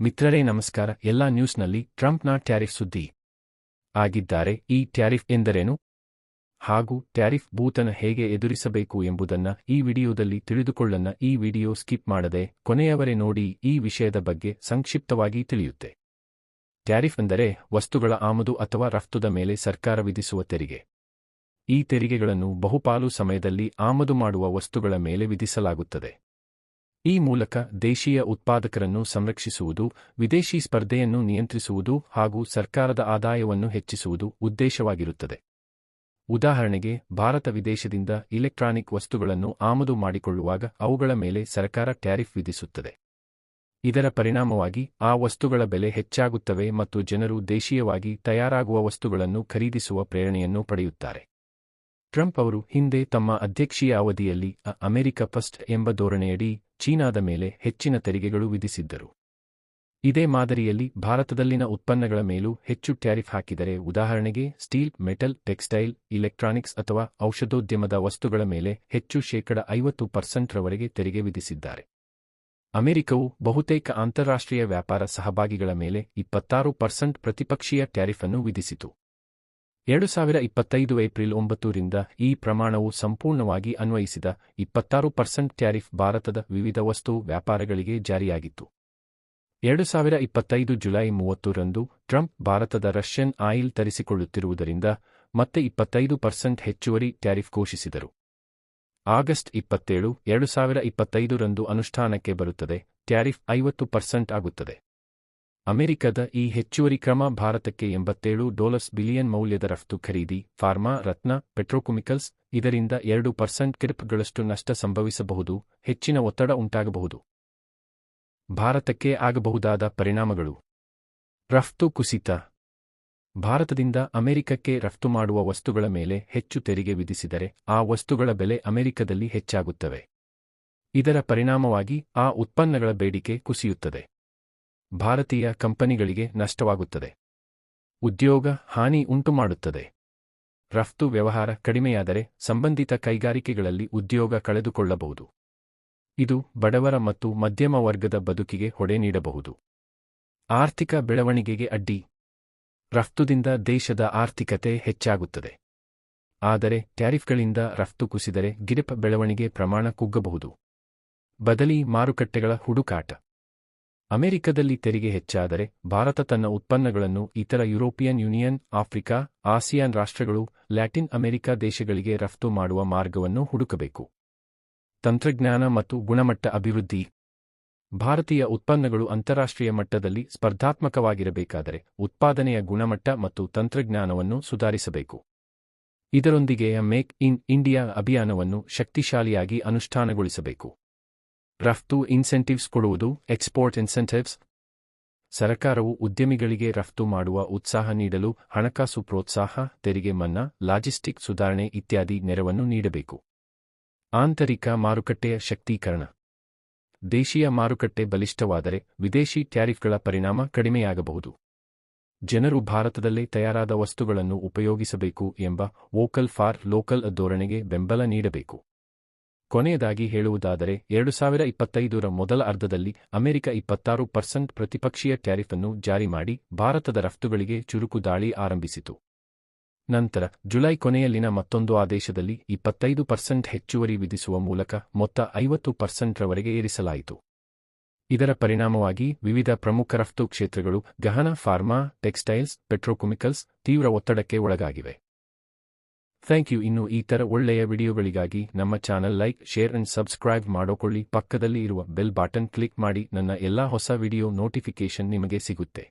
ಮಿತ್ರರೇ, ನಮಸ್ಕಾರ. ಎಲ್ಲಾ ನ್ಯೂಸ್ನಲ್ಲಿ ಟ್ರಂಪ್ನ ಟ್ಯಾರಿಫ್ ಸುದ್ದಿ ಆಗಿದ್ದಾರೆ. ಈ ಟ್ಯಾರಿಫ್ ಎಂದರೇನು? ಹಾಗೂ ಟ್ಯಾರಿಫ್ ಭೂತನ ಹೇಗೆ ಎದುರಿಸಬೇಕು ಎಂಬುದನ್ನ ಈ ವಿಡಿಯೋದಲ್ಲಿ ತಿಳಿದುಕೊಳ್ಳನ್ನ ಈ ವಿಡಿಯೋ ಸ್ಕಿಪ್ ಮಾಡದೆ ಕೊನೆಯವರೆ ನೋಡಿ ಈ ವಿಷಯದ ಬಗ್ಗೆ ಸಂಕ್ಷಿಪ್ತವಾಗಿ ತಿಳಿಯುತ್ತೆ. ಟ್ಯಾರಿಫ್ ಎಂದರೆ ವಸ್ತುಗಳ ಆಮದು ಅಥವಾ ರಫ್ತುದ ಮೇಲೆ ಸರ್ಕಾರ ವಿಧಿಸುವ ತೆರಿಗೆ. ಈ ತೆರಿಗೆಗಳನ್ನು ಬಹುಪಾಲು ಸಮಯದಲ್ಲಿ ಆಮದು ಮಾಡುವ ವಸ್ತುಗಳ ಮೇಲೆ ವಿಧಿಸಲಾಗುತ್ತದೆ. ಈ ಮೂಲಕ ದೇಶೀಯ ಉತ್ಪಾದಕರನ್ನು ಸಂರಕ್ಷಿಸುವುದು, ವಿದೇಶಿ ಸ್ಪರ್ಧೆಯನ್ನು ನಿಯಂತ್ರಿಸುವುದು ಹಾಗೂ ಸರ್ಕಾರದ ಆದಾಯವನ್ನು ಹೆಚ್ಚಿಸುವುದು ಉದ್ದೇಶವಾಗಿರುತ್ತದೆ. ಉದಾಹರಣೆಗೆ, ಭಾರತ ವಿದೇಶದಿಂದ ಇಲೆಕ್ಟ್ರಾನಿಕ್ ವಸ್ತುಗಳನ್ನು ಆಮದು ಮಾಡಿಕೊಳ್ಳುವಾಗ ಅವುಗಳ ಮೇಲೆ ಸರ್ಕಾರ ಟ್ಯಾರಿಫ್ ವಿಧಿಸುತ್ತದೆ. ಇದರ ಪರಿಣಾಮವಾಗಿ ಆ ವಸ್ತುಗಳ ಬೆಲೆ ಹೆಚ್ಚಾಗುತ್ತವೆ ಮತ್ತು ಜನರು ದೇಶೀಯವಾಗಿ ತಯಾರಾಗುವ ವಸ್ತುಗಳನ್ನು ಖರೀದಿಸುವ ಪ್ರೇರಣೆಯನ್ನು ಪಡೆಯುತ್ತಾರೆ. ಟ್ರಂಪ್ ಅವರು ಹಿಂದೆ ತಮ್ಮ ಅಧ್ಯಕ್ಷೀಯ ಅವಧಿಯಲ್ಲಿ ಅಮೆರಿಕ ಫಸ್ಟ್ ಎಂಬ ಧೋರಣೆಯಡಿ ಚೀನಾದ ಮೇಲೆ ಹೆಚ್ಚಿನ ತೆರಿಗೆಗಳು ವಿಧಿಸಿದ್ದರು. ಇದೇ ಮಾದರಿಯಲ್ಲಿ ಭಾರತದಲ್ಲಿನ ಉತ್ಪನ್ನಗಳ ಮೇಲೂ ಹೆಚ್ಚು ಟ್ಯಾರಿಫ್ ಹಾಕಿದರೆ ಉದಾಹರಣೆಗೆ ಸ್ಟೀಲ್, ಮೆಟಲ್, ಟೆಕ್ಸ್ಟೈಲ್, ಇಲೆಕ್ಟ್ರಾನಿಕ್ಸ್ ಅಥವಾ ಔಷಧೋದ್ಯಮದ ವಸ್ತುಗಳ ಮೇಲೆ ಹೆಚ್ಚು ಶೇಕಡ ಐವತ್ತು ಪರ್ಸೆಂಟ್ರವರೆಗೆ ತೆರಿಗೆ ವಿಧಿಸಿದ್ದಾರೆ. ಅಮೆರಿಕವು ಬಹುತೇಕ ಅಂತಾರಾಷ್ಟ್ರೀಯ ವ್ಯಾಪಾರ ಸಹಭಾಗಿಗಳ ಮೇಲೆ ಇಪ್ಪತ್ತಾರು ಪರ್ಸೆಂಟ್ ಪ್ರತಿಪಕ್ಷೀಯ ಟ್ಯಾರಿಫ್ ಅನ್ನು ವಿಧಿಸಿತು. ಎರಡು ಸಾವಿರ ಇಪ್ಪತ್ತೈದು ಏಪ್ರಿಲ್ ಒಂಬತ್ತರಿಂದ ಈ ಪ್ರಮಾಣವು ಸಂಪೂರ್ಣವಾಗಿ ಅನ್ವಯಿಸಿದ ಇಪ್ಪತ್ತಾರು ಪರ್ಸೆಂಟ್ ಟ್ಯಾರಿಫ್ ಭಾರತದ ವಿವಿಧ ವಸ್ತು ವ್ಯಾಪಾರಗಳಿಗೆ ಜಾರಿಯಾಗಿತ್ತು. ಎರಡು ಸಾವಿರ ಇಪ್ಪತ್ತೈದು ಜುಲೈ ಮೂವತ್ತರಂದು ಟ್ರಂಪ್ ಭಾರತದ ರಷ್ಯನ್ ಆಯಿಲ್ ತರಿಸಿಕೊಳ್ಳುತ್ತಿರುವುದರಿಂದ ಮತ್ತೆ ಇಪ್ಪತ್ತೈದು ಪರ್ಸೆಂಟ್ ಹೆಚ್ಚುವರಿ ಟ್ಯಾರಿಫ್ ಘೋಷಿಸಿದರು. ಆಗಸ್ಟ್ ಇಪ್ಪತ್ತೇಳು, ಎರಡು ಸಾವಿರ ಇಪ್ಪತ್ತೈದರಂದು ಅನುಷ್ಠಾನಕ್ಕೆ ಬರುತ್ತದೆ, ಟ್ಯಾರಿಫ್ ಐವತ್ತು ಪರ್ಸೆಂಟ್ ಆಗುತ್ತದೆ. ಅಮೆರಿಕದ ಈ ಹೆಚ್ಚುವರಿ ಕ್ರಮ ಭಾರತಕ್ಕೆ ಎಂಬತ್ತೇಳು ಡಾಲರ್ಸ್ ಬಿಲಿಯನ್ ಮೌಲ್ಯದ ರಫ್ತು ಖರೀದಿ, ಫಾರ್ಮಾ, ರತ್ನ, ಪೆಟ್ರೋಕೆಮಿಕಲ್ಸ್ ಇದರಿಂದ ಎರಡು ಪರ್ಸೆಂಟ್ ಕಿರ್ಪ್ಗಳಷ್ಟು ನಷ್ಟ ಸಂಭವಿಸಬಹುದು, ಹೆಚ್ಚಿನ ಒತ್ತಡ ಉಂಟಾಗಬಹುದು. ಭಾರತಕ್ಕೆ ಆಗಬಹುದಾದ ಪರಿಣಾಮಗಳು. ರಫ್ತು ಕುಸಿತ. ಭಾರತದಿಂದ ಅಮೆರಿಕಕ್ಕೆ ರಫ್ತು ಮಾಡುವ ವಸ್ತುಗಳ ಮೇಲೆ ಹೆಚ್ಚು ತೆರಿಗೆ ವಿಧಿಸಿದರೆ ಆ ವಸ್ತುಗಳ ಬೆಲೆ ಅಮೆರಿಕದಲ್ಲಿ ಹೆಚ್ಚಾಗುತ್ತವೆ. ಇದರ ಪರಿಣಾಮವಾಗಿ ಆ ಉತ್ಪನ್ನಗಳ ಬೇಡಿಕೆ ಕುಸಿಯುತ್ತದೆ. ಭಾರತೀಯ ಕಂಪನಿಗಳಿಗೆ ನಷ್ಟವಾಗುತ್ತದೆ. ಉದ್ಯೋಗ ಹಾನಿ ಉಂಟುಮಾಡುತ್ತದೆ. ರಫ್ತು ವ್ಯವಹಾರ ಕಡಿಮೆಯಾದರೆ ಸಂಬಂಧಿತ ಕೈಗಾರಿಕೆಗಳಲ್ಲಿ ಉದ್ಯೋಗ ಕಳೆದುಕೊಳ್ಳಬಹುದು. ಇದು ಬಡವರ ಮತ್ತು ಮಧ್ಯಮ ವರ್ಗದ ಬದುಕಿಗೆ ಹೊಡೆ ನೀಡಬಹುದು. ಆರ್ಥಿಕ ಬೆಳವಣಿಗೆಗೆ ಅಡ್ಡಿ. ರಫ್ತುದಿಂದ ದೇಶದ ಆರ್ಥಿಕತೆ ಹೆಚ್ಚಾಗುತ್ತದೆ. ಆದರೆ ಟ್ಯಾರಿಫ್ಗಳಿಂದ ರಫ್ತು ಕುಸಿದರೆ ಗಿರಿಪ ಬೆಳವಣಿಗೆ ಪ್ರಮಾಣ ಕುಗ್ಗಬಹುದು. ಬದಲಿ ಮಾರುಕಟ್ಟೆಗಳ ಹುಡುಕಾಟ. ಅಮೆರಿಕದಲ್ಲಿ ತೆರಿಗೆ ಹೆಚ್ಚಾದರೆ ಭಾರತ ತನ್ನ ಉತ್ಪನ್ನಗಳನ್ನು ಇತರ ಯುರೋಪಿಯನ್ ಯೂನಿಯನ್, ಆಫ್ರಿಕಾ, ಆಸಿಯಾನ್ ರಾಷ್ಟ್ರಗಳು, ಲ್ಯಾಟಿನ್ ಅಮೆರಿಕ ದೇಶಗಳಿಗೆ ರಫ್ತು ಮಾಡುವ ಮಾರ್ಗವನ್ನು ಹುಡುಕಬೇಕು. ತಂತ್ರಜ್ಞಾನ ಮತ್ತು ಗುಣಮಟ್ಟ ಅಭಿವೃದ್ಧಿ. ಭಾರತೀಯ ಉತ್ಪನ್ನಗಳು ಅಂತಾರಾಷ್ಟ್ರೀಯ ಮಟ್ಟದಲ್ಲಿ ಸ್ಪರ್ಧಾತ್ಮಕವಾಗಿರಬೇಕಾದರೆ ಉತ್ಪಾದನೆಯ ಗುಣಮಟ್ಟ ಮತ್ತು ತಂತ್ರಜ್ಞಾನವನ್ನು ಸುಧಾರಿಸಬೇಕು. ಇದರೊಂದಿಗೆ ಮೇಕ್ ಇನ್ ಇಂಡಿಯಾ ಅಭಿಯಾನವನ್ನು ಶಕ್ತಿಶಾಲಿಯಾಗಿ ಅನುಷ್ಠಾನಗೊಳಿಸಬೇಕು. ರಫ್ತು ಇನ್ಸೆಂಟಿವ್ಸ್ ಕೊಡುವುದು ಎಕ್ಸ್ಪೋರ್ಟ್ ಇನ್ಸೆಂಟಿವ್ಸ್ ಸರ್ಕಾರವು ಉದ್ಯಮಿಗಳಿಗೆ ರಫ್ತು ಮಾಡುವ ಉತ್ಸಾಹ ನೀಡಲು ಹಣಕಾಸು ಪ್ರೋತ್ಸಾಹ, ತೆರಿಗೆ ಮನ್ನಾ, ಲಾಜಿಸ್ಟಿಕ್ ಸುಧಾರಣೆ ಇತ್ಯಾದಿ ನೆರವನ್ನು ನೀಡಬೇಕು. ಆಂತರಿಕ ಮಾರುಕಟ್ಟೆಯ ಶಕ್ತೀಕರಣ. ದೇಶೀಯ ಮಾರುಕಟ್ಟೆ ಬಲಿಷ್ಠವಾದರೆ ವಿದೇಶಿ ಟ್ಯಾರಿಫ್ಗಳ ಪರಿಣಾಮ ಕಡಿಮೆಯಾಗಬಹುದು. ಜನರು ಭಾರತದಲ್ಲೇ ತಯಾರಾದ ವಸ್ತುಗಳನ್ನು ಉಪಯೋಗಿಸಬೇಕು ಎಂಬ ವೋಕಲ್ ಫಾರ್ ಲೋಕಲ್ ಧೋರಣೆಗೆ ಬೆಂಬಲ ನೀಡಬೇಕು. ಕೊನೆಯದಾಗಿ ಹೇಳುವುದಾದರೆ, ಎರಡು ಸಾವಿರ ಇಪ್ಪತ್ತೈದರ ಮೊದಲ ಅರ್ಧದಲ್ಲಿ ಅಮೆರಿಕ ಇಪ್ಪತ್ತಾರು ಪರ್ಸೆಂಟ್ ಪ್ರತಿಪಕ್ಷೀಯ ಟ್ಯಾರಿಫ್ ಅನ್ನು ಜಾರಿ ಮಾಡಿ ಭಾರತದ ರಫ್ತುಗಳಿಗೆ ಚುರುಕು ದಾಳಿ ಆರಂಭಿಸಿತು. ನಂತರ, ಜುಲೈ ಕೊನೆಯಲ್ಲಿನ ಮತ್ತೊಂದು ಆದೇಶದಲ್ಲಿ ಇಪ್ಪತ್ತೈದು ಪರ್ಸೆಂಟ್ ಹೆಚ್ಚುವರಿ ವಿಧಿಸುವ ಮೂಲಕ ಮೊತ್ತ ಐವತ್ತು ಪರ್ಸೆಂಟ್ರವರೆಗೆ ಏರಿಸಲಾಯಿತು. ಇದರ ಪರಿಣಾಮವಾಗಿ ವಿವಿಧ ಪ್ರಮುಖ ರಫ್ತು ಕ್ಷೇತ್ರಗಳು ಗಹನ ಫಾರ್ಮಾ, ಟೆಕ್ಸ್ಟೈಲ್ಸ್, ಪೆಟ್ರೋಕೆಮಿಕಲ್ಸ್ ತೀವ್ರ ಒತ್ತಡಕ್ಕೆ ಒಳಗಾಗಿವೆ. ಥ್ಯಾಂಕ್ ಯು ಇನ್ನು ಈ ಥರ ಒಳ್ಳೆಯ ವಿಡಿಯೋಗಳಿಗಾಗಿ ನಮ್ಮ channel like, share and subscribe ಮಾಡೋಕೊಳ್ಳಿ. ಪಕ್ಕದಲ್ಲಿ ಇರುವ ಬೆಲ್ ಬಾಟನ್ ಕ್ಲಿಕ್ ಮಾಡಿ. ನನ್ನ ಎಲ್ಲಾ ಹೊಸ ವಿಡಿಯೋ ನೋಟಿಫಿಕೇಶನ್ ನಿಮಗೆ ಸಿಗುತ್ತೆ.